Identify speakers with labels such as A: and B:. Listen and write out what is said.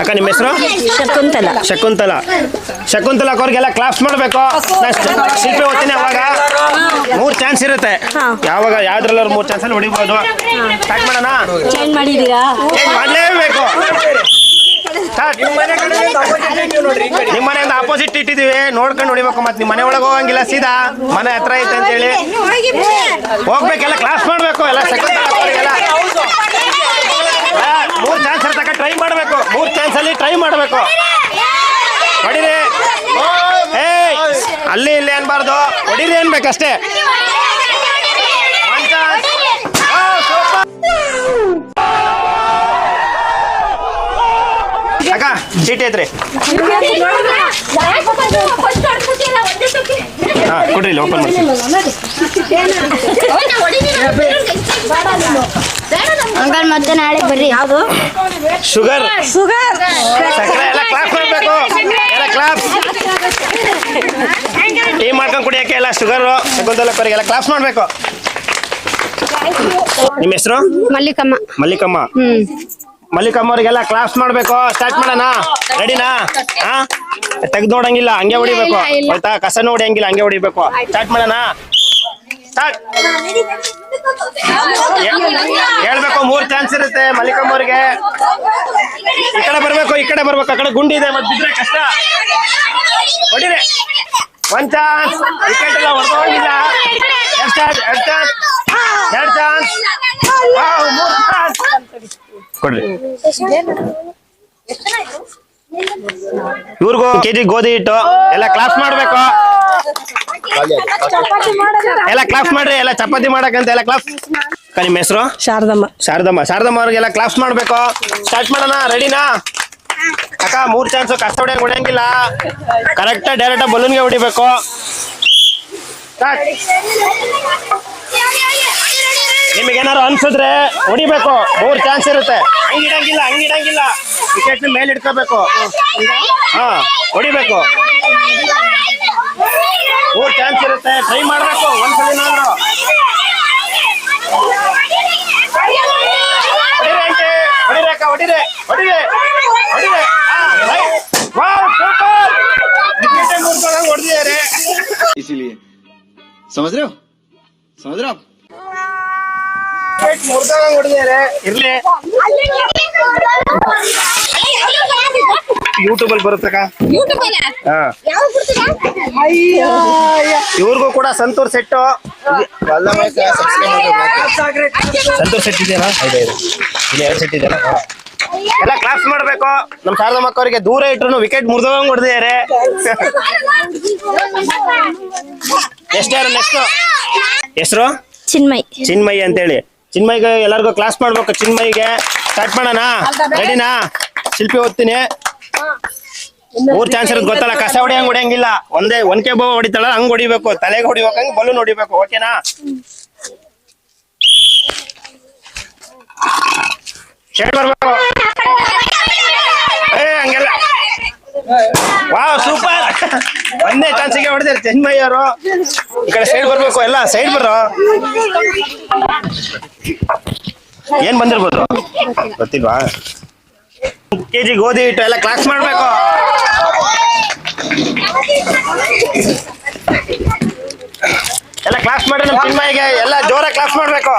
A: ಅಕ್ಕ ನಿಮ್ಮ ಹೆಸರು?
B: ಶಕುಂತಲ.
A: ಶಕುಂತಲ. ಶಕುಂತಲ ಅವ್ರಿಗೆಲ್ಲ ಕ್ಲಾಸ್ ಮಾಡಬೇಕು. ಶಿಲ್ಪಿ ಓದ್ತೀನಿ ಅವಾಗ. ಮೂರ್ ಚಾನ್ಸ್ ಇರುತ್ತೆ. ಯಾವಾಗ ಯಾವ್ದ್ರಲ್ಲ ಮೂರು ಚಾನ್ಸ್ ಅಲ್ಲಿ ಹೊಡಿಬೋದು. ಸ್ಟಾರ್ಟ್ ಮಾಡೋಣ?
B: ಚೇಂಜ್ ಮಾಡಿದೀರಾ
A: ಏನ್ ಮಾಡ್ಲೇಬೇಕು. Start. ನಿಮ್ ಮನೆಯಿಂದ ಆಪೋಸಿಟ್ ಇಟ್ಟಿದೀವಿ ನೋಡ್ಕೊಂಡು ಹೊಡಿಬೇಕು ಮತ್ತೆ ನಿಮ್ಮ ಮನೆ ಒಳಗೆ ಹೋಗಂಗಿಲ್ಲ ಸೀದಾ. ಮನೆ ಹತ್ರ ಐತೆ ಅಂತ ಹೇಳಿ. ಹೋಗ್ಬೇಕೆಲ್ಲ ಕ್ಲಾಸ್ ಮಾಡ್ಬೇಕು ಎಲ್ಲ ಆ, ಮೂರ್ ಚಾನ್ಸ್ ಇರ್ತಕ್ಕ ಟ್ರೈ ಮಾಡ್ಬೇಕು ಮೂರ್ ಚಾನ್ಸ್ ಅಲ್ಲಿ ಟ್ರೈ ಮಾಡಬೇಕು. ಹೊಡಿರಿ. ಏಯ್ ಅಲ್ಲಿ ಇಲ್ಲಿ ಅನ್ಬಾರ್ದು. ಹೊಡಿರಿ ಅನ್ಬೇಕಷ್ಟೇ. ಅಕ್ಕ ಚೀಟಿ ಐತ್ರಿ. ಹಾ ಕೊಡ್ರಿ ಇಲ್ಲಿ ಓಪನ್ ಮಾಡಿ
C: ಅಂಕಲ್ ಮತ್ತೆ ನಾಳೆ ಬರ್ರಿ. ಯಾವುದು?
A: ಶುಗರ್
B: ಶುಗರ್
A: ಸಕ್ಕರೆ ಎಲ್ಲ ಕ್ಲಾಸ್ ಮಾಡಬೇಕು. ಎಲ್ಲ ಕ್ಲಾಸ್ ಟೀ ಮಾಡ್ಕೊಂಡು ಕುಡಿಯಕ್ಕೆ ಎಲ್ಲ ಶುಗರು ಶಕುಂತಲ ಎಲ್ಲ ಕ್ಲಾಸ್ ಮಾಡ್ಬೇಕು. ನಿಮ್ಮ ಹೆಸರು?
C: ಮಲ್ಲಿಕಮ್ಮ.
A: ಮಲ್ಲಿಕಮ್ಮ.
C: ಹ್ಮ್.
A: ಮಲ್ಲಿಕಮ್ಮ ಅವ್ರಿಗೆಲ್ಲ ಕ್ಲಾಸ್ ಮಾಡ್ಬೇಕು. ಸ್ಟಾರ್ಟ್ ಮಾಡೋಣ? ರೆಡಿನಾ ಹಾ ತೆಗ್ದು ನೋಡಂಗಿಲ್ಲ ಹಂಗೆ ಹೊಡಿಬೇಕು. ಆಯ್ತಾ? ಕಸನೂ ಹೊಡಿಯಂಗಿಲ್ಲ ಹಂಗೆ ಹೊಡಿಬೇಕು. ಸ್ಟಾರ್ಟ್ ಮಾಡೋಣ? ಸ್ಟಾರ್ಟ್ ಹೇಳ್ಬೇಕು ಮೂರ್ ಚಾನ್ಸ್ ಇರುತ್ತೆ ಮಲ್ಲಿಕಮ್ಮ ಅವ್ರಿಗೆ. ಈ ಕಡೆ ಬರ್ಬೇಕು ಈ ಕಡೆ ಬರ್ಬೇಕು. ಆ ಕಡೆ ಗುಂಡಿ ಇದೆ ಮತ್ತೆ ಬಿದ್ರೆ ಕಷ್ಟ. ಹೊಡಿರಿ. ಒಂದ್ ಚಾನ್ಸ್ ವಿಕೆಟ್ ಎಲ್ಲ ಹೊಡೆದೋಗಿಲ್ಲ. ಎರಡ್ ಚಾನ್ಸ್ ಎರಡ್ ಚಾನ್ಸ್ ಎರಡ್ ಚಾನ್ಸ್ ಕೊಡ್ರಿ. ಇವ್ರಿಗೂ ಕೆಜಿ ಗೋಧಿ ಹಿಟ್ಟು ಎಲ್ಲ ಕ್ಲಾಸ್ ಮಾಡ್ಬೇಕು. ಎಲ್ಲ ಕ್ಲಾಸ್ ಮಾಡ್ರಿ ಎಲ್ಲ ಚಪಾತಿ ಮಾಡಕಂತ ಎಲ್ಲ ಕ್ಲಾಸ್ ನಿಮ್ಮ ಹೆಸರು?
B: ಶಾರದಮ್ಮ.
A: ಶಾರದಮ್ಮ. ಶಾರದಮ್ಮ ಅವ್ರಿಗೆಲ್ಲ ಕ್ಲಾಸ್ ಮಾಡ್ಬೇಕು. ಸ್ಟಾರ್ಟ್ ಮಾಡೋಣ ರೆಡಿನಾ ಅಕ್ಕ ಮೂರ್ ಚಾನ್ಸ್ ಕಷ್ಟ ಹೊಡಿಯಂಗ್ ಹೊಡಿಯಂಗಿಲ್ಲ. ಕರೆಕ್ಟ್ ಡೈರೆಕ್ಟ್ ಬಲೂನ್ಗೆ ಹೊಡಿಬೇಕು. Start. ನಿಮಗೆ ಏನಾರು ಅನ್ಸಿದ್ರೆ ಹೊಡಿಬೇಕು ಮೂರ್ ಚಾನ್ಸ್ ಇರುತ್ತೆ ಹಂಗಿಡಂಗಿಲ್ಲ ಹಂಗಿಡಂಗಿಲ್ಲ ವಿಕೆಟ್ ಮೇಲೆ ಇಟ್ಕೋಬೇಕು ಹಾ ಹೊಡಿಬೇಕು ಮೂರ್ ಚಾನ್ಸ್ ಇರುತ್ತೆ ಟ್ರೈ ಮಾಡ್ಬೇಕು ಒಂದ್ಸಲಿನಾದ್ರು ಹೊಡಿರಿ ಆಂಟಿ ಹೊಡಿರಿ ಅಕ್ಕ ಹೊಡಿರಿ ಹೊಡಿರಿ ಹೊಡಿರಿ ವಾವ್ ಸೂಪರ್ ವಿಕೆಟ್ ಮುರ್ಕೊಂಡಂಗ್ ಹೊಡೆದಿದ್ದಾರೆ
D: इसीलिए समझ रहे हो समझ रहे हो आप
A: ವಿಕೆಟ್ ಮುರ್ಕೊಂಡಂಗ್ ಹೊಡೆದಿದ್ದಾರೆ ಇರ್ಲಿ. ಯೂಟ್ಯೂಬ್ ಅಲ್ಲಿ ಬರುತ್ತಕ್ಕ? ಹಾ. ಇವ್ರಿಗೂ ಕೂಡ ಸಂತೂರ್ ಸೆಟ್ಟು ಸಂತೂರ್ ಸೆಟ್ ಇದೆಯಾ ಇದೆ ಇದೆ. ಇಲ್ಲಿ ಎರಡು ಸೆಟ್ ಇದೆಯಲ್ಲ? ಎಲ್ಲ ಕ್ಲಾಸ್ ಮಾಡ್ಬೇಕು. ನಮ್ ಶಾರದ ಮಕ್ಕವರಿಗೆ ದೂರ ಇಟ್ರು ವಿಕೆಟ್ ಮುರಿದಂಗ್ ಹೊಡೆದಿದ್ದಾರೆ. ಯಾರು ನೆಕ್ಸ್ಟ್ ಹೆಸರು
C: ಚಿನ್ಮಯ್.
A: ಚಿನ್ಮಯಿ ಅಂತೇಳಿ. ಚಿನ್ಮಯಿಗೆ ಎಲ್ಲರಿಗೂ ಕ್ಲಾಸ್ ಮಾಡ್ಬೇಕು. ಚಿನ್ಮಯ್ಗೆ ಸ್ಟಾರ್ಟ್ ಮಾಡೋಣ? ರೆಡಿನಾ ಶಿಲ್ಪಿ ಓದ್ತೀನಿ. ಮೂರ್ ಚಾನ್ಸ್ ಇರೋದು ಗೊತ್ತಲ್ಲ? ಕಸ ಹೊಡಿಯಂಗ್ ಹೊಡಿಯಂಗಿಲ್ಲ. ಒಂದೇ ಒನ್ಕೆ ಬೋ ಹೊಡಿತಾಳ ಹಂಗ್ ಹೊಡಿಬೇಕು. ತಲೆಗೆ ಹೊಡಿಬೇಕು ಹಂಗ್ ಬಲೂನ್ ಹೊಡಿಬೇಕು. ಓಕೆನಾ ಶೇಡ್ ಬರ್ಬೇಕು. ಏ ಹಂಗೆಲ್ಲ. ವಾವ್ ಸೂಪರ್ ಒಂದೇ ಚಾನ್ಸಿಗೆ ಹೊಡೆದಿರಿ ಚೆನ್ಮಯ್ಯ ಅವರು ಈ ಕಡೆ ಸೈಡ್ ಬರ್ಬೇಕು, ಎಲ್ಲ ಸೈಡ್ ಬರ್ರ. ಏನ್ ಬಂದಿರ್ಬೋದು? ಗೊತ್ತಿಲ್ವಾ? ಕೆಜಿ ಗೋಧಿ ಹಿಟ್ಟು ಎಲ್ಲ ಕ್ಲಾಸ್ ಮಾಡ್ಬೇಕು. ಎಲ್ಲ ಕ್ಲಾಸ್ ಮಾಡಿ ನಮ್ಮ ಚಿನ್ಮಯ್ಯಗೆ, ಎಲ್ಲ ಜೋರಾಗಿ ಕ್ಲಾಸ್ ಮಾಡ್ಬೇಕು.